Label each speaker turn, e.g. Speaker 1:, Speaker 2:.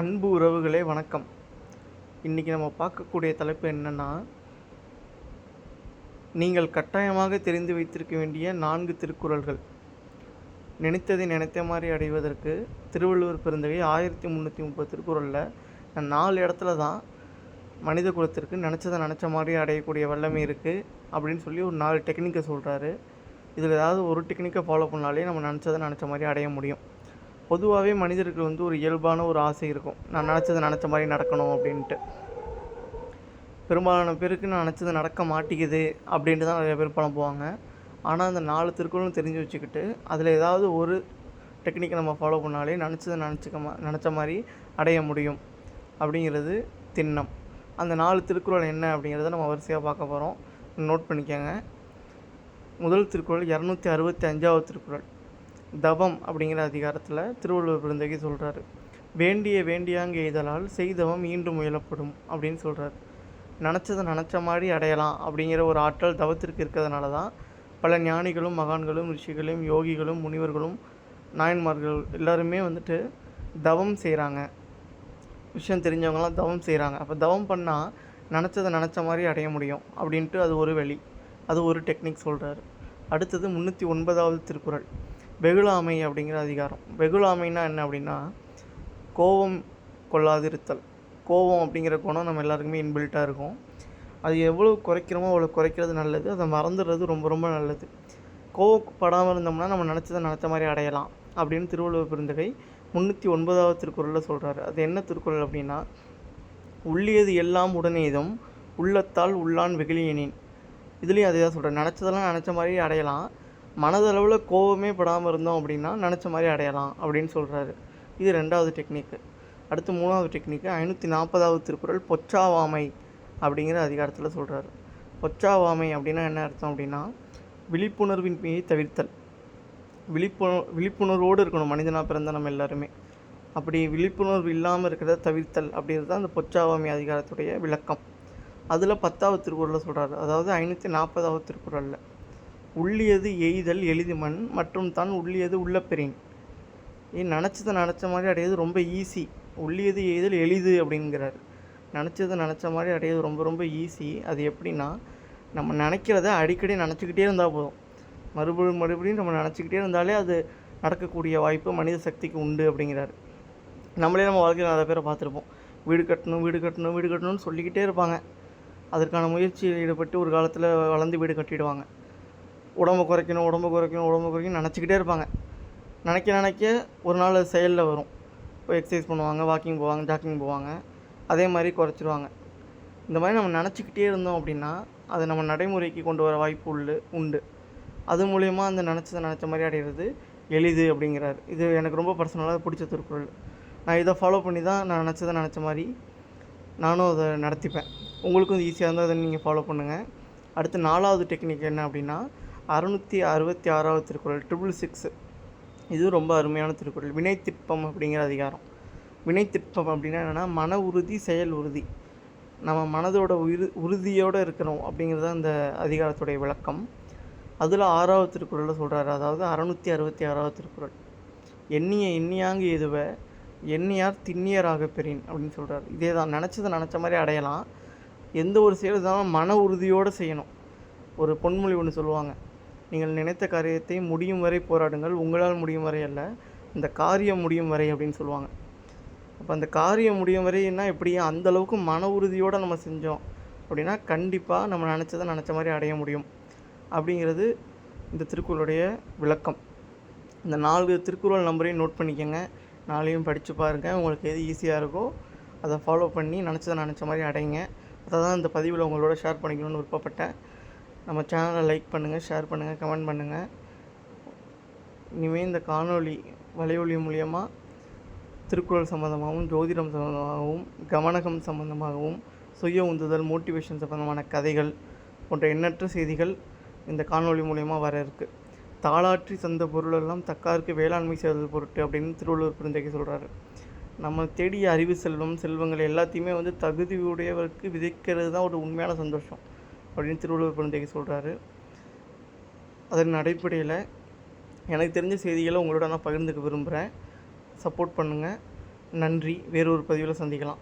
Speaker 1: அன்பு உறவுகளே வணக்கம். இன்றைக்கி நம்ம பார்க்கக்கூடிய தலைப்பு என்னென்னா நீங்கள் கட்டாயமாக தெரிந்து வைத்திருக்க வேண்டிய நான்கு திருக்குறள்கள். நினைத்ததை நினைத்த மாதிரி அடைவதற்கு திருவள்ளுவர் பிறந்தவை ஆயிரத்தி முந்நூற்றி முப்பது திருக்குறளில் நாலு இடத்துல தான் மனித குலத்திற்கு நினச்சதை நினச்ச மாதிரி அடையக்கூடிய வல்லமை இருக்குது அப்படின்னு சொல்லி ஒரு நாலு டெக்னிக்கை சொல்கிறாரு இதில் ஏதாவது ஒரு டெக்னிக்கை ஃபாலோ பண்ணாலே நம்ம நினச்சதை நினச்ச மாதிரி அடைய முடியும். பொதுவாகவே மனிதருக்கு வந்து ஒரு இயல்பான ஒரு ஆசை இருக்கும். நான் நினச்சதை நினச்ச மாதிரி நடக்கணும் அப்படின்ட்டு. பெரும்பாலான பேருக்கு நான் நினச்சது நடக்க மாட்டேங்குது அப்படின்ட்டு தான் நிறைய பேர் போவாங்க ஆனால் அந்த நாலு திருக்குறளும் தெரிஞ்சு வச்சுக்கிட்டு அதில் ஏதாவது ஒரு டெக்னிக்கை நம்ம ஃபாலோ பண்ணாலே நினச்சதை நினச்சிக்க மா நினச்ச மாதிரி அடைய முடியும் அப்படிங்கிறது திண்ணம். அந்த நாலு திருக்குறள் என்ன அப்படிங்கிறத நம்ம வரிசையாக பார்க்க போகிறோம் நோட் பண்ணிக்கோங்க. முதல் திருக்குறள் இரநூத்தி அறுபத்தி அஞ்சாவது திருக்குறள். தவம் அப்படிங்கிற அதிகாரத்தில் திருவள்ளுவர் பிறந்தகை சொல்கிறாரு வேண்டிய வேண்டியாங்க எய்தலால் செய்தவம் ஈண்டும் முயலப்படும் அப்படின்னு சொல்கிறார் நினச்சதை நினச்ச மாதிரி அடையலாம் அப்படிங்கிற ஒரு ஆற்றல் தவத்திற்கு இருக்கிறதுனால தான் பல ஞானிகளும் மகான்களும் ரிஷிகளும் யோகிகளும் முனிவர்களும் நாயன்மார்கள் எல்லாருமே வந்துட்டு தவம் செய்கிறாங்க விஷயம் தெரிஞ்சவங்களாம் தவம் செய்கிறாங்க அப்போ தவம் பண்ணால் நினச்சதை நினச்ச மாதிரி அடைய முடியும் அப்படின்ட்டு அது ஒரு வழி. அது ஒரு டெக்னிக் சொல்கிறாரு அடுத்தது முந்நூற்றி ஒன்பதாவது திருக்குறள். வெகுளாமை அப்படிங்கிற அதிகாரம். வெகுளாமைன்னா என்ன அப்படின்னா கோபம் கொள்ளாதிருத்தல். கோபம் அப்படிங்கிற குணம் நம்ம எல்லாருக்குமே இன்பில்ட்டாக இருக்கும். அது எவ்வளோ குறைக்கிறோமோ அவ்வளோ குறைக்கிறது நல்லது. அதை மறந்துடுறது ரொம்ப ரொம்ப நல்லது. கோவப்படாமல் இருந்தோம்னா நம்ம நினச்சதை நினச்ச மாதிரி அடையலாம் அப்படின்னு திருவள்ளுவர் பெருந்தகை முந்நூற்றி ஒன்பதாவது திருக்குறளில் சொல்கிறாரு அது என்ன திருக்குறள் அப்படின்னா உள்ளியது எல்லாம் உடனேதும் உள்ளத்தால் உள்ளான் வெகுளியனின். இதுலேயும் அதே தான் சொல்கிறேன் நினச்சதெல்லாம் நினச்ச மாதிரி அடையலாம். மனதளவில் கோவமே படாமல் இருந்தோம் அப்படின்னா நினச்ச மாதிரி அடையலாம் அப்படின்னு சொல்கிறாரு இது ரெண்டாவது டெக்னிக்கு அடுத்து மூணாவது டெக்னிக்கு ஐநூற்றி நாற்பதாவது திருக்குறள் பொச்சாவாமை அப்படிங்கிற அதிகாரத்தில் சொல்கிறாரு பொச்சாவாமை அப்படின்னா என்ன அர்த்தம் அப்படின்னா விழிப்புணர்வின் மீது தவிர்த்தல். விழிப்புணர் விழிப்புணர்வோடு இருக்கணும் மனிதனாக பிறந்த நம்ம எல்லாருமே. அப்படி விழிப்புணர்வு இல்லாமல் இருக்கிறத தவிர்த்தல் அப்படிங்கிறது தான் அந்த பொச்சாவாமை அதிகாரத்துடைய விளக்கம். அதில் பத்தாவது திருக்குறளில் சொல்கிறாரு அதாவது ஐநூற்றி நாற்பதாவது திருக்குறளில். உள்ளியது எய்தல் எளிதுமண் மற்றும் தான் உள்ளியது உள்ளப்பெறின் ஏன் நினச்சதை நினச்ச மாதிரி அடையிறது ரொம்ப ஈஸி உள்ளியது எய்தல் எளிது அப்படிங்கிறாரு. நினச்சதை நினச்ச மாதிரி அடையிறது ரொம்ப ரொம்ப ஈஸி அது எப்படின்னா நம்ம நினைக்கிறத அடிக்கடி நினச்சிக்கிட்டே இருந்தால் போதும். மறுபடியும் மறுபடியும் நம்ம நினச்சிக்கிட்டே இருந்தாலே அது நடக்கக்கூடிய வாய்ப்பு மனித சக்திக்கு உண்டு அப்படிங்கிறாரு. நம்மளே நம்ம வாழ்க்கையில் நிறைய பேரை பார்த்துருப்போம். வீடு கட்டணும் வீடு கட்டணும் வீடு கட்டணும்னு சொல்லிக்கிட்டே இருப்பாங்க. அதற்கான முயற்சியில் ஈடுபட்டு ஒரு காலத்தில் வளர்ந்து வீடு கட்டிடுவாங்க. உடம்பு குறைக்கணும் உடம்பு குறைக்கணும் உடம்பு குறைக்கணும் நினச்சிக்கிட்டே இருப்பாங்க. நினைக்க நினைக்க ஒரு நாள் அது செயலில் வரும். இப்போ எக்ஸசைஸ் பண்ணுவாங்க வாக்கிங் போவாங்க ஜாக்கிங் போவாங்க. அதே மாதிரி குறைச்சிருவாங்க. இந்த மாதிரி நம்ம நினச்சிக்கிட்டே இருந்தோம் அப்படின்னா அதை நம்ம நடைமுறைக்கு கொண்டு வர வாய்ப்பு உள்ளு உண்டு. அது மூலயமா அந்த நினச்சதை நினச்ச மாதிரி அடைகிறது எளிது அப்படிங்கிறாரு. இது எனக்கு ரொம்ப பர்சனலாக பிடிச்ச திருக்குறள். நான் இதை ஃபாலோ பண்ணி தான் நான் நினச்சதை நினச்ச மாதிரி நானும் அதை நடத்திப்பேன். உங்களுக்கும் இது ஈஸியாக இருந்தால் அதை நீங்கள் ஃபாலோ பண்ணுங்கள் அடுத்து நாலாவது டெக்னிக் என்ன அப்படின்னா அறுநூற்றி அறுபத்தி ஆறாவது திருக்குறள் ட்ரிபிள் சிக்ஸ் இது ரொம்ப அருமையான திருக்குறள். வினைத்திட்பம் அப்படிங்கிற அதிகாரம். வினைத்திட்பம் அப்படின்னா என்னென்னா மன உறுதி செயல் உறுதி. நம்ம மனதோட உயிர் உறுதியோடு இருக்கிறோம் அப்படிங்கிறது அந்த அதிகாரத்துடைய விளக்கம். அதில் ஆறாவது திருக்குறளில் சொல்கிறாரு அதாவது அறநூற்றி அறுபத்தி ஆறாவது திருக்குறள். எண்ணிய எண்ணியாங்கு எதுவ எண்ணியார் திண்ணியராக பெறின் அப்படின்னு சொல்கிறார் இதே தான் நினச்சதை நினச்ச மாதிரி அடையலாம். எந்த ஒரு செயல் இருந்தாலும் மன உறுதியோடு செய்யணும். ஒரு பொன்மொழி ஒன்று சொல்லுவாங்க. நீங்கள் நினைத்த காரியத்தை முடியும் வரை போராடுங்கள். உங்களால் முடியும் வரை அல்ல. இந்த காரியம் முடியும் வரை அப்படின்னு சொல்லுவாங்க. அப்போ அந்த காரியம் முடியும் வரைன்னா எப்படி அந்த அளவுக்கு மன உறுதியோடு நம்ம செஞ்சோம் அப்படின்னா கண்டிப்பாக நம்ம நினச்சதை நினச்ச மாதிரி அடைய முடியும். அப்படிங்கிறது இந்த திருக்குறளுடைய விளக்கம். இந்த நாலு திருக்குறள் நம்பரையும் நோட் பண்ணிக்கோங்க. நாளையும் படித்து பாருங்கள் உங்களுக்கு எது ஈஸியாக இருக்கோ அதை ஃபாலோ பண்ணி நினச்சதை நினச்ச மாதிரி அடைங்க. அதை தான் இந்த பதிவில் உங்களோட ஷேர் பண்ணிக்கணும்னு விருப்பப்பட்டேன். நம்ம சேனலை லைக் பண்ணுங்கள் ஷேர் பண்ணுங்கள் கமெண்ட் பண்ணுங்கள் இனிமேல் இந்த காணொளி வலையொலி மூலியமாக திருக்குறள் சம்மந்தமாகவும் ஜோதிடம் சம்மந்தமாகவும் கவனகம் சம்மந்தமாகவும் சுய உந்துதல் மோட்டிவேஷன் சம்மந்தமான கதைகள் போன்ற எண்ணற்ற செய்திகள் இந்த காணொளி மூலயமா வர இருக்குது தாளாற்றி சந்த பொருளெல்லாம் தக்காருக்கு வேளாண்மை செய்தல் பொருட்டு அப்படின்னு திருவள்ளுவர் பெருந்தகை சொல்கிறாரு நம்ம தேடிய அறிவு செல்வம் செல்வங்கள் எல்லாத்தையுமே வந்து தகுதியுடையவருக்கு விதைக்கிறது தான் ஒரு உண்மையான சந்தோஷம். அப்படின்னு திருவள்ளுவர் குழந்தைக்கு சொல்கிறாரு அதன் அடிப்படையில் எனக்கு தெரிஞ்ச செய்திகளை உங்களோட நான் பகிர்ந்துக்க விரும்புகிறேன் சப்போர்ட் பண்ணுங்கள் நன்றி. வேறொரு பதிவில் சந்திக்கலாம்.